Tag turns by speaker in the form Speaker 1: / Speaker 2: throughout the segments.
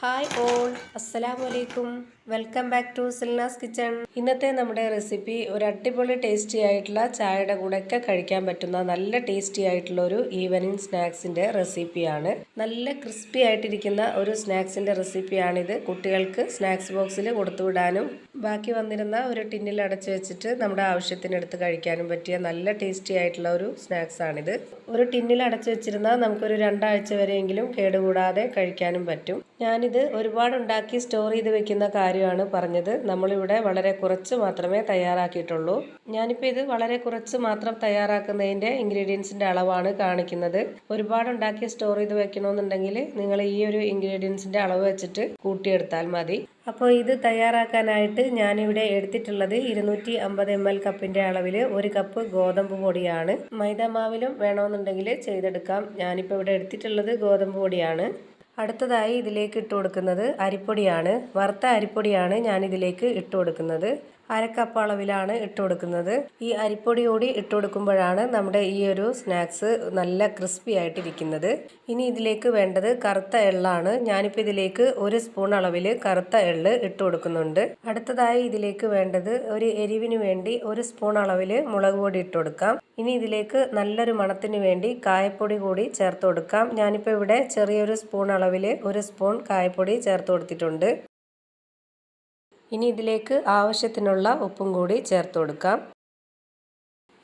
Speaker 1: Hi all അസ്സലാമു അലൈക്കും. Welcome back to Silnas kitchen. ഇന്നത്തെ നമ്മുടെ റെസിപ്പി ഒരു അടിപൊളി ടേസ്റ്റി ആയിട്ടുള്ള ചായയുടെ കൂടെയൊക്കെ കഴിക്കാൻ പറ്റുന്ന നല്ല ടേസ്റ്റി ആയിട്ടുള്ള ഒരു ഈവനിങ് സ്നാക്സിന്റെ റെസിപ്പിയാണ്. നല്ല ക്രിസ്പി ആയിട്ടിരിക്കുന്ന ഒരു സ്നാക്സിന്റെ റെസിപ്പിയാണിത്. കുട്ടികൾക്ക് സ്നാക്സ് ബോക്സിൽ കൊടുത്തുവിടാനും ബാക്കി വന്നിരുന്ന ഒരു ടിന്നിൽ അടച്ചു വെച്ചിട്ട് നമ്മുടെ ആവശ്യത്തിനെടുത്ത് കഴിക്കാനും പറ്റിയ നല്ല ടേസ്റ്റി ആയിട്ടുള്ള ഒരു സ്നാക്സ് ആണിത് ഒരു ടിന്നിൽ അടച്ചു വെച്ചിരുന്നാൽ നമുക്കൊരു രണ്ടാഴ്ച വരെയെങ്കിലും കേടുകൂടാതെ കഴിക്കാനും പറ്റും. ഞാനിത് ഒരുപാട് ഉണ്ടാക്കി സ്റ്റോർ ചെയ്ത് വെക്കുന്ന കാര്യമാണ് പറഞ്ഞത്. നമ്മളിവിടെ വളരെ കുറച്ച് മാത്രമേ തയ്യാറാക്കിയിട്ടുള്ളൂ. ഞാനിപ്പോൾ ഇത് വളരെ കുറച്ച് മാത്രം തയ്യാറാക്കുന്നതിന്റെ ഇൻഗ്രീഡിയൻസിന്റെ അളവാണ് കാണിക്കുന്നത്. ഒരുപാട് ഉണ്ടാക്കി സ്റ്റോർ ചെയ്ത് വെക്കണമെന്നുണ്ടെങ്കിൽ നിങ്ങൾ ഈ ഒരു ഇൻഗ്രീഡിയൻസിന്റെ അളവ് വെച്ചിട്ട് കൂട്ടിയെടുത്താൽ മതി. അപ്പോൾ ഇത് തയ്യാറാക്കാനായിട്ട് ഞാനിവിടെ എടുത്തിട്ടുള്ളത് ഇരുന്നൂറ്റി അമ്പത് എം എൽ കപ്പിന്റെ അളവിൽ ഒരു കപ്പ് ഗോതമ്പ് പൊടിയാണ്. മൈദ മാവിലും വേണമെന്നുണ്ടെങ്കിൽ ചെയ്തെടുക്കാം. ഞാനിപ്പോൾ ഇവിടെ എടുത്തിട്ടുള്ളത് ഗോതമ്പ് പൊടിയാണ്. അടുത്തതായി ഇതിലേക്ക് ഇട്ട് കൊടുക്കുന്നത് അരിപ്പൊടിയാണ്. വറുത്ത അരിപ്പൊടിയാണ് ഞാൻ ഇതിലേക്ക് ഇട്ട് കൊടുക്കുന്നത് അരക്കപ്പ് അളവിലാണ് ഇട്ട് കൊടുക്കുന്നത്. ഈ അരിപ്പൊടി കൂടി ഇട്ട് കൊടുക്കുമ്പോഴാണ് നമ്മുടെ ഈ ഒരു സ്നാക്സ് നല്ല ക്രിസ്പി ആയിട്ടിരിക്കുന്നത്. ഇനി ഇതിലേക്ക് വേണ്ടത് കറുത്ത എള്ളാണ്. ഞാനിപ്പോൾ ഇതിലേക്ക് ഒരു സ്പൂൺ അളവിൽ കറുത്ത എള്ള് ഇട്ട് കൊടുക്കുന്നുണ്ട്. അടുത്തതായി ഇതിലേക്ക് വേണ്ടത് ഒരു എരിവിന് വേണ്ടി ഒരു സ്പൂൺ അളവിൽ മുളക് പൊടി ഇട്ട് കൊടുക്കാം. ഇനി ഇതിലേക്ക് നല്ലൊരു മണത്തിന് വേണ്ടി കായപ്പൊടി കൂടി ചേർത്ത് കൊടുക്കാം. ഞാനിപ്പോൾ ഇവിടെ ചെറിയൊരു സ്പൂൺ അളവിൽ ഒരു സ്പൂൺ കായപ്പൊടി ചേർത്ത് കൊടുത്തിട്ടുണ്ട്. ഇനി ഇതിലേക്ക് ആവശ്യത്തിനുള്ള ഉപ്പും കൂടി ചേർത്ത് കൊടുക്കാം.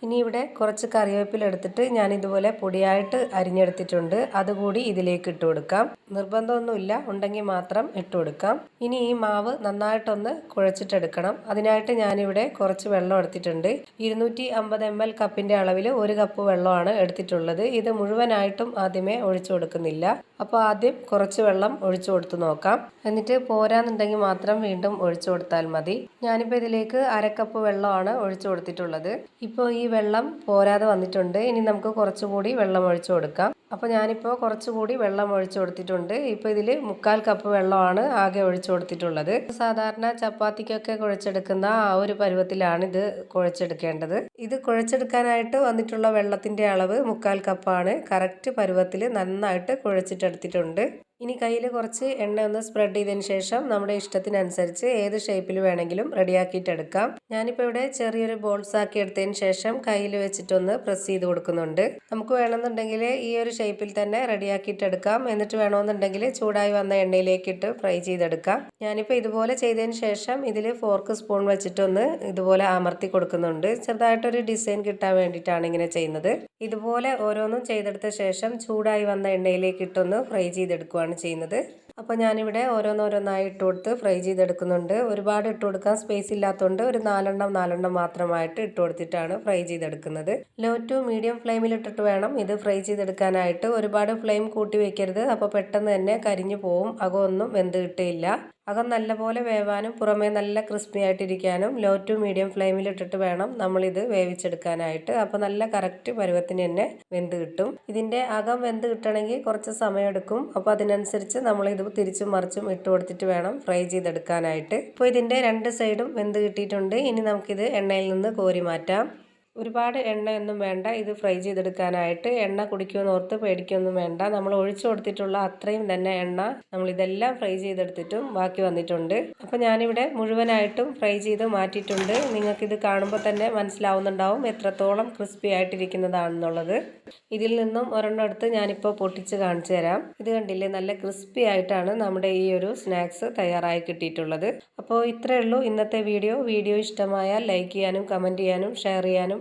Speaker 1: ഇനി ഇവിടെ കുറച്ച് കറിവേപ്പില എടുത്തിട്ട് ഞാൻ ഇതുപോലെ പൊടിയായിട്ട് അരിഞ്ഞെടുത്തിട്ടുണ്ട്. അതുകൂടി ഇതിലേക്ക് ഇട്ട് കൊടുക്കാം. നിർബന്ധമൊന്നുമില്ല. ഉണ്ടെങ്കിൽ മാത്രം ഇട്ട് കൊടുക്കാം. ഇനി ഈ മാവ് നന്നായിട്ടൊന്ന് കുഴച്ചിട്ടെടുക്കണം. അതിനായിട്ട് ഞാനിവിടെ കുറച്ച് വെള്ളം എടുത്തിട്ടുണ്ട്. ഇരുന്നൂറ്റി അമ്പത് എം എൽ കപ്പിന്റെ അളവിൽ ഒരു കപ്പ് വെള്ളമാണ് എടുത്തിട്ടുള്ളത്. ഇത് മുഴുവനായിട്ടും ആദ്യമേ ഒഴിച്ചു കൊടുക്കുന്നില്ല. അപ്പോൾ ആദ്യം കുറച്ച് വെള്ളം ഒഴിച്ചു കൊടുത്ത് നോക്കാം. എന്നിട്ട് പോരാന്നുണ്ടെങ്കിൽ മാത്രം വീണ്ടും ഒഴിച്ചു കൊടുത്താൽ മതി. ഞാനിപ്പോൾ ഇതിലേക്ക് അരക്കപ്പ് വെള്ളമാണ് ഒഴിച്ചു കൊടുത്തിട്ടുള്ളത്. ഇപ്പോൾ ഈ വെള്ളം പോരാതെ വന്നിട്ടുണ്ട്. ഇനി നമുക്ക് കുറച്ചുകൂടി വെള്ളം ഒഴിച്ചു കൊടുക്കാം. അപ്പോൾ ഞാനിപ്പോൾ കുറച്ചുകൂടി വെള്ളം ഒഴിച്ചു കൊടുത്തിട്ടുണ്ട്. ഇപ്പോൾ ഇതിൽ മുക്കാൽ കപ്പ് വെള്ളമാണ് ആകെ ഒഴിച്ചു കൊടുത്തിട്ടുള്ളത്. സാധാരണ ചപ്പാത്തിക്കൊക്കെ കുഴച്ചെടുക്കുന്ന ആ ഒരു പരുവത്തിലാണ് ഇത് കുഴച്ചെടുക്കേണ്ടത്. ഇത് കുഴച്ചെടുക്കാനായിട്ട് വന്നിട്ടുള്ള വെള്ളത്തിന്റെ അളവ് മുക്കാൽ കപ്പാണ്. കറക്റ്റ് പരുവത്തിൽ നന്നായിട്ട് കുഴച്ചിട്ടെടുത്തിട്ടുണ്ട്. ഇനി കയ്യിൽ കുറച്ച് എണ്ണ ഒന്ന് സ്പ്രെഡ് ചെയ്തതിന് ശേഷം നമ്മുടെ ഇഷ്ടത്തിനനുസരിച്ച് ഏത് ഷേപ്പിൽ വേണമെങ്കിലും റെഡിയാക്കിയിട്ട് എടുക്കാം. ഞാനിപ്പോൾ ഇവിടെ ചെറിയൊരു ബോൾസ് ആക്കി എടുത്തതിന് ശേഷം കയ്യിൽ വെച്ചിട്ടൊന്ന് പ്രസ് ചെയ്ത് കൊടുക്കുന്നുണ്ട്. നമുക്ക് വേണമെന്നുണ്ടെങ്കിൽ ഈ ഒരു ഷേപ്പിൽ തന്നെ റെഡിയാക്കിയിട്ട് എടുക്കാം. എന്നിട്ട് വേണമെന്നുണ്ടെങ്കിൽ ചൂടായി വന്ന എണ്ണയിലേക്കിട്ട് ഫ്രൈ ചെയ്തെടുക്കാം. ഞാനിപ്പോൾ ഇതുപോലെ ചെയ്തതിന് ശേഷം ഇതിൽ ഫോർക്ക് സ്പൂൺ വെച്ചിട്ടൊന്ന് ഇതുപോലെ അമർത്തി കൊടുക്കുന്നുണ്ട്. ചെറുതായിട്ടൊരു ഡിസൈൻ കിട്ടാൻ വേണ്ടിയിട്ടാണ് ഇങ്ങനെ ചെയ്യുന്നത്. ഇതുപോലെ ഓരോന്നും ചെയ്തെടുത്ത ശേഷം ചൂടായി വന്ന എണ്ണയിലേക്കിട്ടൊന്ന് ഫ്രൈ ഫ്രൈ ചെയ്തെടുക്കുകയാണ് ചെയ്യുന്നത്. അപ്പോൾ ഞാനിവിടെ ഓരോന്നോരോന്നായി ഇട്ട് കൊടുത്ത് ഫ്രൈ ചെയ്തെടുക്കുന്നുണ്ട്. ഒരുപാട് ഇട്ട് കൊടുക്കാൻ സ്പേസ് ഇല്ലാത്തതുകൊണ്ട് ഒരു നാലെണ്ണം നാലെണ്ണം മാത്രമായിട്ട് ഇട്ട് കൊടുത്തിട്ടാണ് ഫ്രൈ ചെയ്തെടുക്കുന്നത്. ലോ ടു മീഡിയം ഫ്ലെയിമിൽ ഇട്ടിട്ട് വേണം ഇത് ഫ്രൈ ചെയ്തെടുക്കാനായിട്ട്. ഒരുപാട് ഫ്ലെയിം കൂട്ടി വെക്കരുത്. അപ്പോൾ പെട്ടെന്ന് തന്നെ കരിഞ്ഞു പോവും. അകമൊന്നും വെന്ത് കിട്ടിയില്ല. അകം നല്ലപോലെ വേവാനും പുറമേ നല്ല ക്രിസ്പി ആയിട്ടിരിക്കാനും ലോ ടു മീഡിയം ഫ്ലെയിമിൽ ഇട്ടിട്ട് വേണം നമ്മളിത് വേവിച്ചെടുക്കാനായിട്ട്. അപ്പോൾ നല്ല കറക്റ്റ് പരുവത്തിന് തന്നെ വെന്ത് കിട്ടും. ഇതിന്റെ അകം വെന്ത് കിട്ടണമെങ്കിൽ കുറച്ച് സമയം എടുക്കും അപ്പോൾ അതിനനുസരിച്ച് നമ്മളിത് തിരിച്ചും മറിച്ചും ഇട്ട് കൊടുത്തിട്ട് വേണം ഫ്രൈ ചെയ്തെടുക്കാനായിട്ട്. ഇപ്പോൾ ഇതിന്റെ രണ്ട് സൈഡും വെന്ത് കിട്ടിയിട്ടുണ്ട്. ഇനി നമുക്കിത് എണ്ണയിൽ നിന്ന് കോരി മാറ്റാം. ഒരുപാട് എണ്ണയൊന്നും വേണ്ട. ഇത് ഫ്രൈ ചെയ്തെടുക്കാനായിട്ട് എണ്ണ കുടിക്കുമെന്ന് ഓർത്ത് പേടിക്കൊന്നും വേണ്ട. നമ്മൾ ഒഴിച്ചു കൊടുത്തിട്ടുള്ള അത്രയും തന്നെ എണ്ണ നമ്മൾ ഇതെല്ലാം ഫ്രൈ ചെയ്തെടുത്തിട്ടും ബാക്കി വന്നിട്ടുണ്ട്. അപ്പോൾ ഞാനിവിടെ മുഴുവനായിട്ടും ഫ്രൈ ചെയ്ത് മാറ്റിയിട്ടുണ്ട്. നിങ്ങൾക്കിത് കാണുമ്പോൾ തന്നെ മനസ്സിലാവുന്നുണ്ടാവും എത്രത്തോളം ക്രിസ്പി ആയിട്ടിരിക്കുന്നതാണെന്നുള്ളത്. ഇതിൽ നിന്നും ഒരെണ്ണം എടുത്ത് ഞാനിപ്പോൾ പൊട്ടിച്ച് കാണിച്ചു തരാം. ഇത് കണ്ടില്ലേ? നല്ല ക്രിസ്പി ആയിട്ടാണ് നമ്മുടെ ഈ ഒരു സ്നാക്സ് തയ്യാറായി കിട്ടിയിട്ടുള്ളത്. അപ്പോൾ ഇത്രയേ ഉള്ളൂ ഇന്നത്തെ വീഡിയോ. വീഡിയോ ഇഷ്ടമായാൽ ലൈക്ക് ചെയ്യാനും കമന്റ് ചെയ്യാനും ഷെയർ ചെയ്യാനും